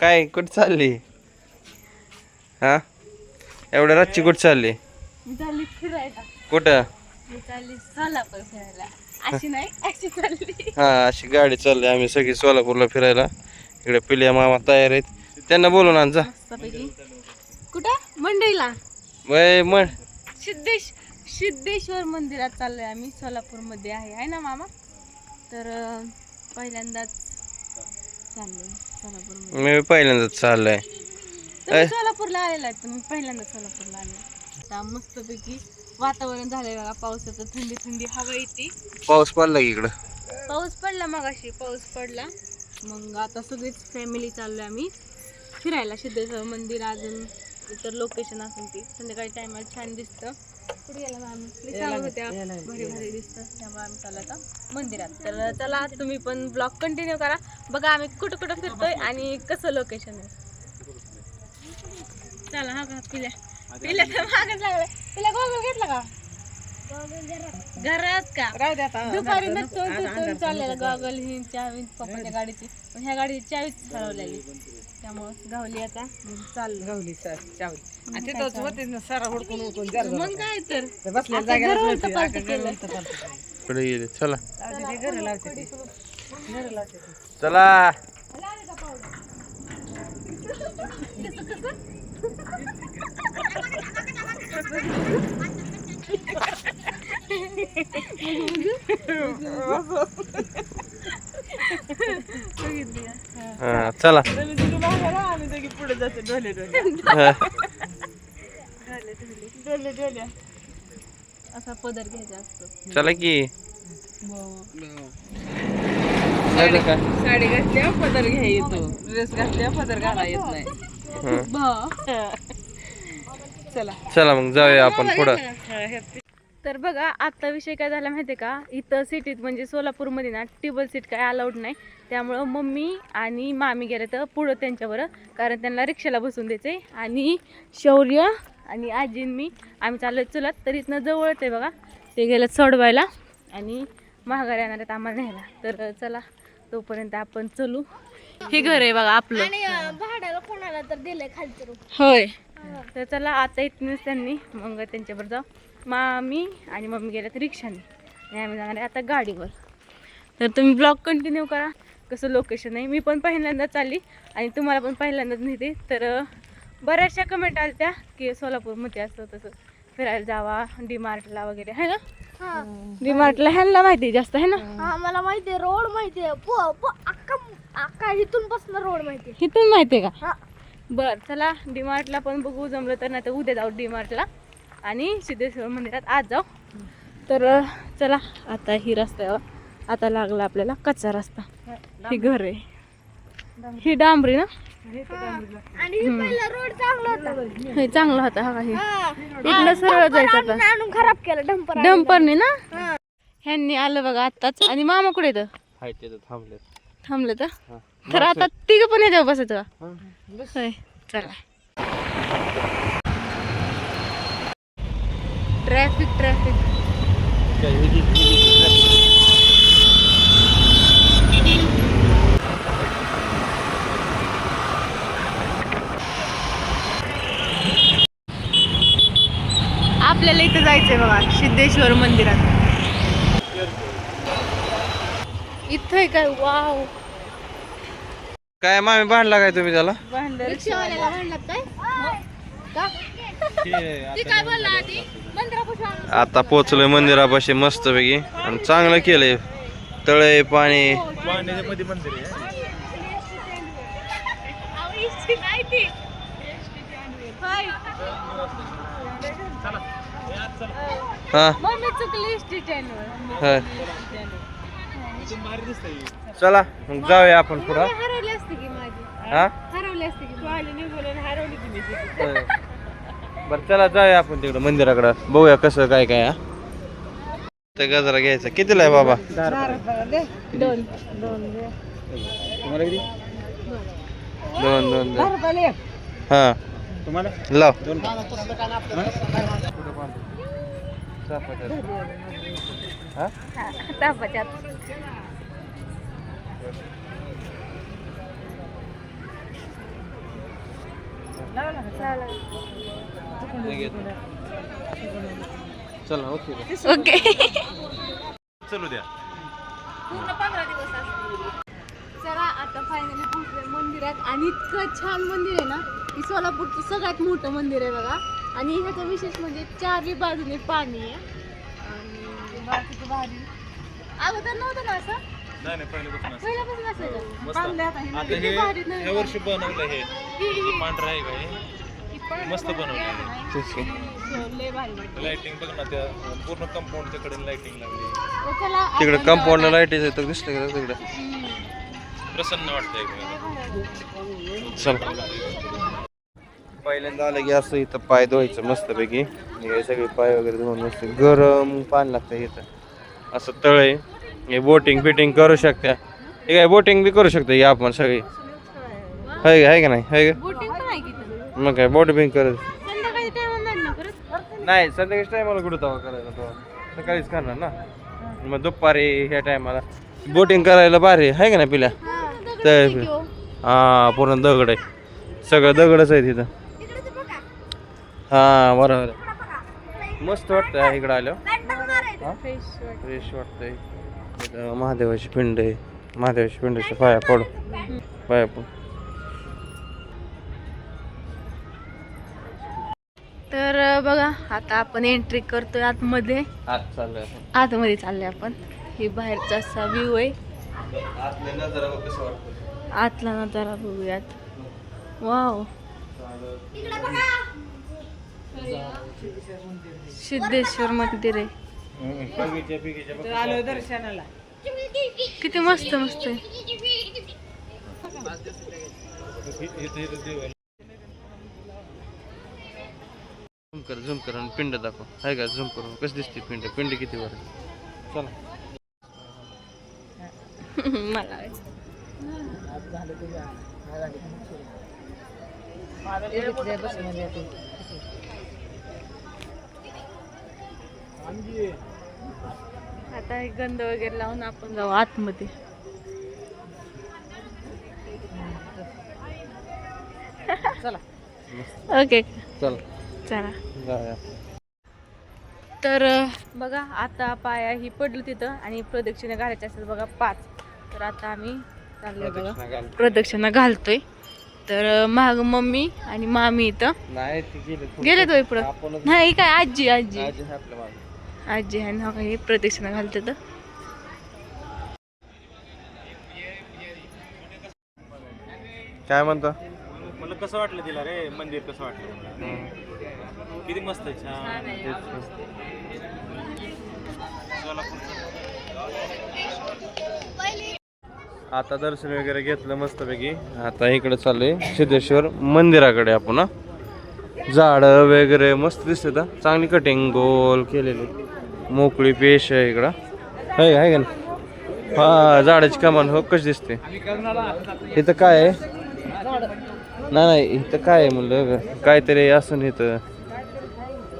काय कुठं चालली? हा? एवढ्या रातची कुठं चालली? मी चालली फिरायला. कुठं? मी चालली सोलापूर फिरायला. अशी नाही अशी चालली. हा अशी गाडी चालली आम्ही सगळी सोलापूरला फिरायला. इकडे पिल्या मामा तयार आहेत. त्यांना बोलून आण जा. मस्तपैकी. कुठं? मंडईला. वय म्हण सिद्धेश सिद्धेश्वर मंदिरात चाललोय आम्ही सोलापूरमध्ये आहे. आहे ना मामा? तर अं, पहिल्यांदाच चाललोय सोलापूरमध्ये मी पहिल्यांदाच चाललंय. तुम्ही सोलापूरला आलेला आहे तुम्ही पहिल्यांदा सोलापूरला आले. आता मस्तपैकी वातावरण झालंय बघा पावसाचं थंडी थंडी हवा येते. पाऊस पडला की इकडं? पाऊस पडला मगाशी पाऊस पडला. मग आता सगळीच फॅमिली चाललोय आम्ही. फिरायला सिद्धेश्वर मंदिर अजून इतर लोकेशन असेल ती. संध्याकाळी टायमाला छान दिसतं. कुठे गेला ना आम्ही लई सांगत होत्या. भारी भारी दिसतं त्यामुळे आम्ही चाललो आता मंदिरात. तर चला तुम्ही पण ब्लॉग कंटिन्यू करा. बघा आम्ही कुठं कुठं फिरतोय आणि कसं लोकेशन आहे. चला हा का पिल्या. पिल्या तर मागच लागलाय. पिल्या गोगल घेतला का? घरात. का? दुपारी चोरून चाललेला गॉगल ही चावी पप्पाच्या गाडीची. पण ह्या गाडीची चावीच हरवलेली त्यामुळं गावली आता मग चाललं. गावली सर चावली आणि तिथंच होते ना सरा हुडकून जर मग काय तर? बसल्या आता जागेला घरावर पळते, तपासणी आता घरावर केलं. तपासणी. पुढे गेले चला. लावते ते घरं लावते ते. घरं लावते ते. चला. हा, चला तुम्ही तिथे मागे राहा, जातो ढोले ढोले हा. ढोले ढोले असा पदर घ्यायचा असतो. चला की. तर काय साडी घातल्या पदर घ्या येतो ड्रेस घातल्या पदर घाला येत नाही. हं. चला. चला मग जाऊया आपण पुढं. तर बघा आता विषय काय झाला माहिती आहे का? इथं सिटीत म्हणजे सोलापूरमध्ये ना टेबल सीट काय अलाउड नाही. त्यामुळं मम्मी आणि मामी गेले तर पुढं त्यांच्यावर कारण त्यांना रिक्षाला बसून द्यायचे आणि शौर्य आणि आजी आणि मी आम्ही चाललो चलत तर इथनं जवळच आहे बघा. ते गेलं सोडवायला आणि महागारी येणार आहेत आम्हाला न्यायला. तर चला तोपर्यंत आपण चलू. हे घर आहे बघा आपलं. भाड्याला कोणाला तर दिलंय खालचं होय. तर चला आता इथूनच त्यांनी मग त्यांच्यावर जाऊ. मामी आणि मम्मी गेल्यात रिक्षाने. आणि आम्ही जाणार आहे आता गाडीवर. तर तुम्ही ब्लॉग कंटिन्यू करा. कसं लोकेशन आहे? मी पण पहिल्यांदा चालली आणि तुम्हाला पण पहिल्यांदाच नेते तर बऱ्याचशा कमेंट आल्या त्या की सोलापूरमध्ये असं तसं फिरायला जावा डी मार्टला वगैरे आहे ना? हा. डी मार्टला ह्यांना माहिती आहे जास्त आहे ना? हा मला माहिती आहे रोड माहिती आहे. इथून पासून रोड माहिती आहे. इथून माहिती आहे का? हा. बर चला डी मार्टला पण बघू जमलं तर नाही तर उद्या जाऊ डी मार्टला आणि सिद्धेश्वर मंदिरात आज जाऊ. तर चला आता ही रस्त्यावर आता लागला आपल्याला कच्चा रस्ता. ही घर आहे. ही डांबरी ना? आणि हे पहिला रोड चांगला होता. हे चांगला होता हा का हे. हा. इथलं सरळ जायचं आता. खराब केलं डंपर डंपरने ना? हा. ह्यांनी आलं बघा आत्ताच. आणि मामा कुठे येतं थांबले थांबलं तर तर आता तिघ पण याच्यावर बसायचं चला. ट्रॅफिक ट्रॅफिक आपल्याला इथं जायचंय बघा सिद्धेश्वर मंदिरात. इथं काय? वाव काय मामी भांडला काय तुम्ही त्याला? म्हणलं काय? आता पोचलोय मंदिरापाशी मस्त पैकी आणि चांगलं केलंय. तळे पाणी. हा हा. चला मग जाऊया आपण पुढं. हरवली असते की माझी? हा? हरवली असते की हरवली. बरं चला जाऊया आपण तिकडं मंदिराकडं. बघूया कसं काय काय हा. ते गजरा घ्यायचा. कितीला आहे बाबा? दोन. दोन दोन दोन. हा. तुम्हाला? लाव. हा? चला ओके. ओके. चलू द्या. पूर्ण पंधरा दिवस असते चला आता फायनली पोहोचलोय मंदिरात. आणि इतकं छान मंदिर आहे ना की सोलापूरचं सगळ्यात मोठं मंदिर आहे बघा. आणि ह्याचं विशेष म्हणजे चारही बाजूने पाणी आहे. आणि बाकीचं भारी. अगोदर नव्हतं ना असं? नाही नाही पहिल्यापासून असं. पहिल्यापासून असायचं वर्षी बनवलं हे. पांढरं आहे मस्त बनवलं तेच की. लय भारी वाटतं. लाइटिंग बघ ना त्या पूर्ण कंपाऊंडच्या कडे लाइटिंग लागली. तिकडे. लाइट येतं दिसलं का तिकडे. प्रसन्न वाटतंय चल. पहिल्यांदा आलं की असं इथं पाय धुवायचं मस्तपैकी. हे सगळे पाय वगैरे धुवून मस्त गरम पाणी लागतं इथं. असं तळ आहे. हे बोटिंग बिटिंग करू शकता. हे काय बोटिंग बी करू शकता हे आपण सगळी? आहे. का आहे का नाही? आहे का? बोटिंग? मग काय बोट बिंग करत संध्याकाळी नाही संध्याकाळी टायमाला कुठं तवा करायला तो? सकाळीच करणार ना? मग दुपारी ह्या टायमाला बोटिंग करायला भारी आहे का नाही पिल्या? तर हा पूर्ण दगड आहे. सगळं दगडच आहे तिथं. हा बरोबर आहे. मस्त वाटतं इकडं आलं फ्रेश वाटतंय. इथं महादेवाची पिंड आहे. महादेवाची पिंडच्या पाया पड. पाया पड. बघा आता आपण एंट्री करतोय आतमध्ये. आतमध्ये चाललोय आपण. हे बाहेरचा असा व्ह्यू आहे. आतल्या नजरा बघ कसं वाटतं आतला नजारा बघूयात. वाव सिद्धेश्वर मंदिर आहे. आलो दर्शनाला किती मस्त मस्त आहे इथं- इथं देव आहे. झूम कर झूम कर आणि पिंड दाखव. आहे का झूम करून कसं दिसते पिंड? पिंड किती वर आहे? चला. मला आता हे गंध वगैरे लावून आपण जाऊ आतमध्ये. ओके चल. चला. तर बघा आता पाया ही पडली तिथं आणि प्रदक्षिणा घालायच्या असतात बघा पाच. तर आता आम्ही चाललोय बघा. प्रदक्षिणा घाल. प्रदक्षिणा घालतोय. तर माग मम्मी आणि मामी इथं. नाही ते गेले तो पुढं? आपणच नाही काय आजी आजी. आजी आहे आपल्या मागे. आजी आहे ना काही प्रदक्षिणा घालते तर. काय म्हणतो? मला कसं वाटलं तिला रे? मंदिर कसं वाटलं? किती मस्त आहे छान. आता दर्शन वगैरे घेतलं मस्तपैकी. आता इकडे चाललोय सिद्धेश्वर मंदिराकडे आपण झाड वगैरे मस्त दिसते चांगली कटिंग गोल केलेली. मोकळी पेश आहे इकडं. आहे का आहे नाही? हा झाडाची कमान हो कशी दिसते? इथं काय आहे? नाही नाही इथं काय आहे म्हणलं? काहीतरी असून इथं.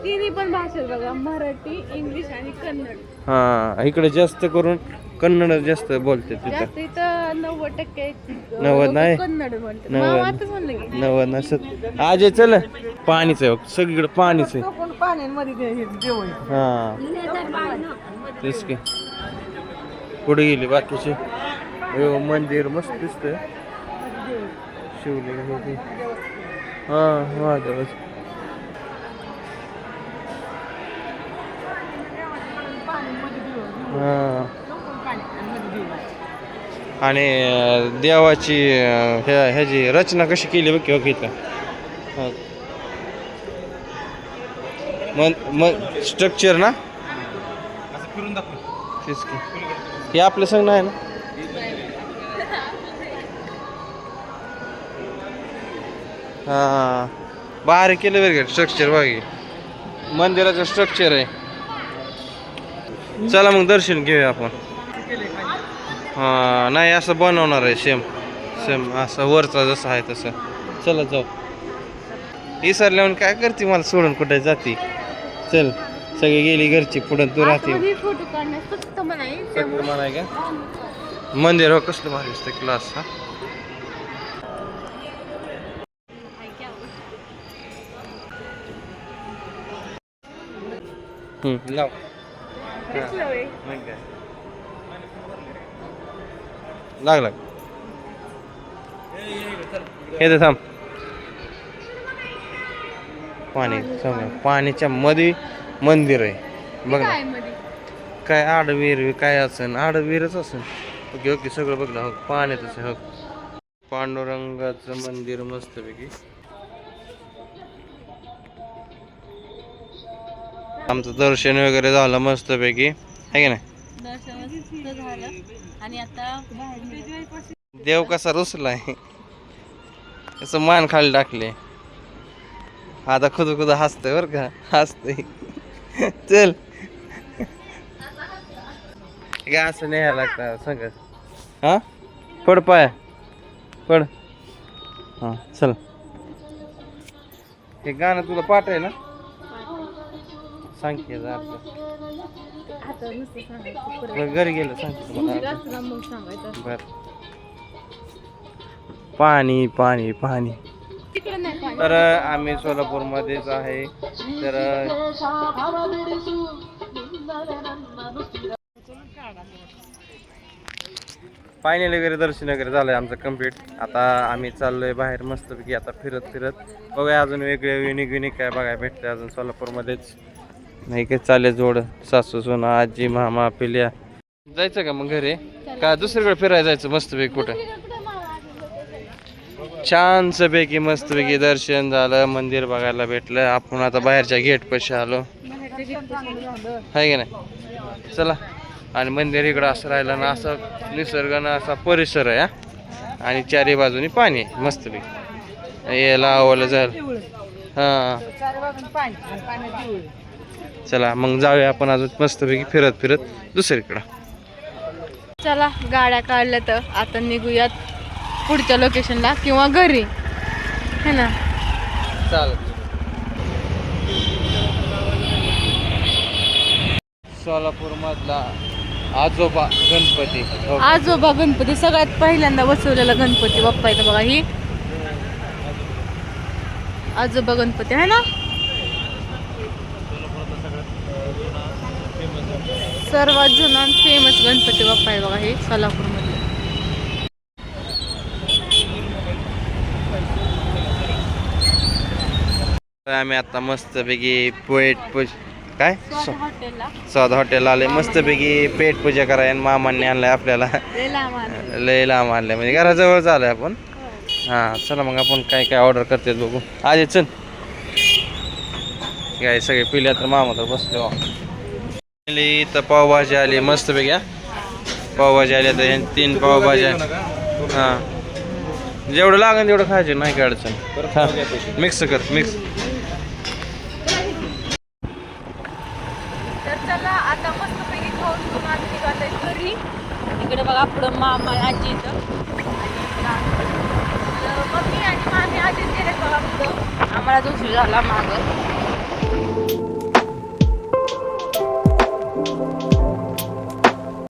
तिन्ही पण बघा मराठी इंग्लिश आणि कन्नड. हा इकडे जास्त करून कन्नड जास्त बोलते तिथं. जास्त इथं नव्वद टक्के नव्वद लोकं नाही. कन्नड म्हणतात नव्वद. मग आताच म्हणलं की. नव्वद नसत आज चल. पाणीच आहे बघ, सगळीकडे पाणीच आहे. पण पाण्यांमध्ये ते हे देव आहे. हा. तेच की. पुढे गेली बाकीचे? हो, मंदिर मस्त दिसतंय. शिवलिंग हे ते. हा महादेवाच हा आणि देवाची ह्या ह्याची रचना कशी केली बघ किंवा हा. मग मग स्ट्रक्चर ना? तेच की. हे आपलं संग नाही ना? हा. बाहेर केलं बरं का? स्ट्रक्चर बागी मंदिराचं स्ट्रक्चर आहे. चला मग दर्शन घेऊया आपण. हां नाही असं बनवणार आहे सेम सेम असं वरचा जसं आहे तसं. चला जाऊ. विसरल्यावर काय करते मला सोडून कुठे जाते? चल सगळी गेली घरची पुढे तू राहते. का? मंदिर हो कसलं भारी असतं क्लास हा. लाव. लागला हे तर थांब. पाणी समजा पाण्याच्या मध्ये मंदिर आहे. बघ ना. काय मध्ये काय आडवीर काय असेल आडवीरच असेल ओके ओके सगळं बघ ना. हो पाण्यातच आहे. हो. पांडुरंगाचं मंदिर मस्तपैकी. आमचं दर्शन वगैरे झालं मस्तपैकी. आहे की नाही? आणि आता देव कसा रुसलाय. असं मान खाली टाकले. आता खुद खुद हसतंय बर का. हसतंय. चल. असं न्यायला लागतं सांग. हा? पड पाय. पड. हा चल. हे गाणं तुला पाठ आहे ना? सांग की याचा अर्थ. आता नुसतं सांगायचं परत. बरं, घरी गेलं सांग की उशिरा तुम्हाला असतं ना मग सांगायचं बर. पाणी पाणी पाणी. तिकडे नाही पाणी. तर आम्ही सोलापूरमध्येच आहे. तर फायनल वगैरे दर्शन वगैरे झालंय आमचं कंप्लीट आता आम्ही चाललोय बाहेर मस्तपैकी आता फिरत फिरत. बघूया अजून वेगळे युनिक युनिक काय बघायला भेटते अजून सोलापूरमध्येच. नाही काय चालेल जोड. सासू सोना आजी मामा पिल्या. जायचं का मग घरी? का दुसरीकडे फिरायला जायचं मस्तपैकी कुठं? छानच पैकी मस्तपैकी दर्शन झालं मंदिर बघायला भेटलं. आपण आता बाहेरच्या गेट पशी आलो. आहे की नाही? चला. आणि मंदिर इकडं असं राहिलं ना असं निसर्ग ना असा परिसर आहे आणि चारी बाजूनी पाणी आहे मस्तपैकी. यायला आवलं झालं हां. चला मग जाऊया आपण अजून मस्तपैकी फिरत फिरत दुसरीकडं. चला गाड्या काढल्या तर आता निघूयात पुढच्या लोकेशनला किंवा घरी. है ना? सोलापूर मधला आजोबा गणपती. हो. आजोबा गणपती सगळ्यात पहिल्यांदा बसवलेला गणपती बाप्पा इथं बघा ही आजोबा गणपती आहे ना? सर्वात जुना फेमस गणपती बाप्पा आहे बघा हे सोलापूरमध्ये आम्ही आता मस्तपैकी पेट पूज काय? हॉटेलला. स्वाद हॉटेल आले मस्तपैकी पेट पूजा करायला आणि मामांनी आणलंय आपल्याला. लय लांब आणलंय. म्हणजे घराजवळच आलोय आपण. हां चला मग आपण काय काय ऑर्डर करते बघू. आधी चल. काय सगळे पिल्या तर मामा तर बसले इथं पावभाजी आली. मस्तपैकी हा. पावभाजी आली आता. ह्या तीन पावभाज्या हां. जेवढं लागेल तेवढं खायचं नाही काय अडचण. हा. मिक्स कर मिक्स इकडे बघा पुढं मामा आजी इथं. मम्मी आणि मामी बघा पुढं. आम्हाला जो झाला मागं.